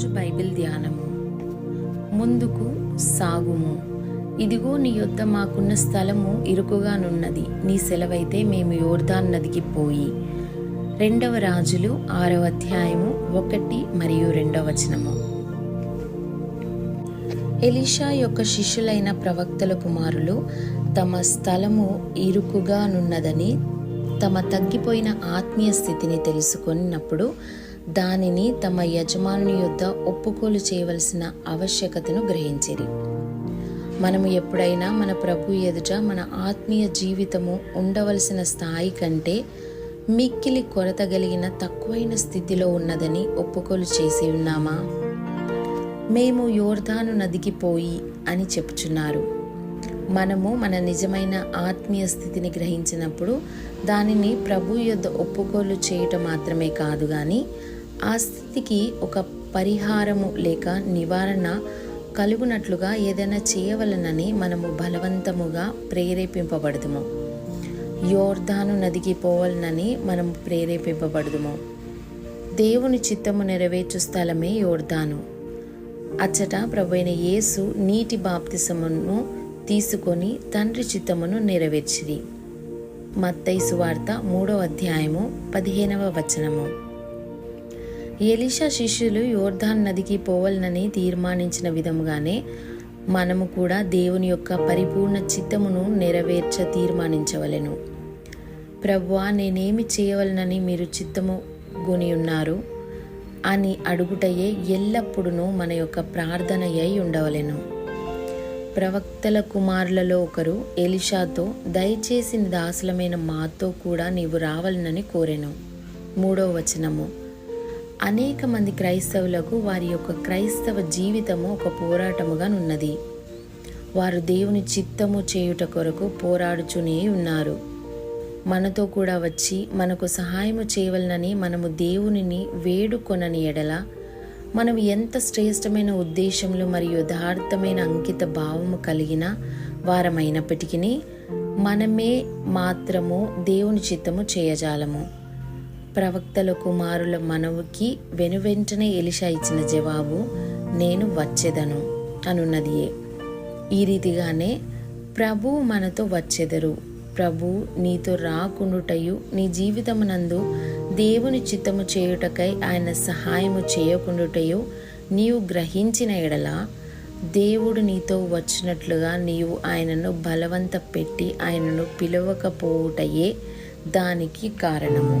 ఈరోజు బైబిల్ ధ్యానము. ముందుకు సాగుము. ఇదిగో నీ యొద్ద మాకున్న స్థలము ఇరుకుగానున్నది. నీ సెలవైతే మేము యోర్దాన్ నదికి పోయి. రెండవ రాజులు ఆరవ అధ్యాయము ఒకటి మరియు రెండవ వచనము. ఎలీషా యొక్క శిష్యులైన ప్రవక్తల కుమారులు తమ స్థలము ఇరుకుగానున్నదని తమ తగ్గిపోయిన ఆత్మీయ స్థితిని తెలుసుకున్నప్పుడు దానిని తమ యజమానుని యొద్ద ఒప్పుకోలు చేయవలసిన ఆవశ్యకతను గ్రహించిరి. మనము ఎప్పుడైనా మన ప్రభు ఎదుట మన ఆత్మీయ జీవితము ఉండవలసిన స్థాయి కంటే మిక్కిలి కొరత కలిగిన తక్కువైన స్థితిలో ఉన్నదని ఒప్పుకోలు చేసి ఉన్నామా? మేము యోర్ధాను నదికి పోయి అని చెప్పుచున్నారు. మనము మన నిజమైన ఆత్మీయ స్థితిని గ్రహించినప్పుడు దానిని ప్రభు యొద్ద ఒప్పుకోలు చేయటం మాత్రమే కాదు కానీ ఆ స్థితికి ఒక పరిహారము లేక నివారణ కలుగునట్లుగా ఏదైనా చేయవలనని మనము బలవంతముగా ప్రేరేపింపబడదుము. యోర్ధాను నదికి పోవాలనని మనం ప్రేరేపింపబడదుము. దేవుని చిత్తము నెరవేర్చు స్థలమే యోర్ధాను అచ్చట ప్రభు అయిన యేసు నీటి బాప్తిసమును తీసుకొని తండ్రి చిత్తమును నెరవేర్చిరి. మత్తయి సువార్త మూడో అధ్యాయము పదిహేనవ వచనము. ఎలీషా శిష్యులు యోర్ధాన్ నదికి పోవలనని తీర్మానించిన విధముగానే మనము కూడా దేవుని యొక్క పరిపూర్ణ చిత్తమును నెరవేర్చ తీర్మానించవలెను. ప్రభువా నేనేమి చేయవలనని మీరు చిత్తము గుని ఉన్నారు? అని అడుగుటయే ఎల్లప్పుడూ మన యొక్క ప్రార్థన అయి ఉండవలెను. ప్రవక్తల కుమారులలో ఒకరు ఎలిషాతో దయచేసి నీ దాసులమైన మాతో కూడా నీవు రావాలనని కోరెను. మూడో వచనము. అనేక మంది క్రైస్తవులకు వారి యొక్క క్రైస్తవ జీవితము ఒక పోరాటముగా ఉన్నది వారు దేవుని చిత్తము చేయుట కొరకు పోరాడుచునే ఉన్నారు. మనతో కూడా వచ్చి మనకు సహాయము చేయవలనని మనము దేవునిని వేడుకొనని ఎడల మనం ఎంత శ్రేష్టమైన ఉద్దేశములు మరియు యథార్థమైన అంకిత భావము కలిగిన వారమైనప్పటికీ మనమే మాత్రము దేవుని చిత్తము చేయజాలము. ప్రవక్తల కుమారుల మనవుకి వెనువెంటనే ఎలిషా ఇచ్చిన జవాబు నేను వచ్చేదను అనున్నదియే. ఈ రీతిగానే ప్రభు మనతో వచ్చెదరు. ప్రభు నీతో రాకుండుటయు నీ జీవితమునందు దేవుని చిత్తము చేయుటకై ఆయన సహాయము చేయకుండుటయు నీవు గ్రహించిన ఎడల దేవుడు నీతో వచ్చినట్లుగా నీవు ఆయనను బలవంత పెట్టి ఆయనను పిలవకపోవుటయే దానికి కారణము.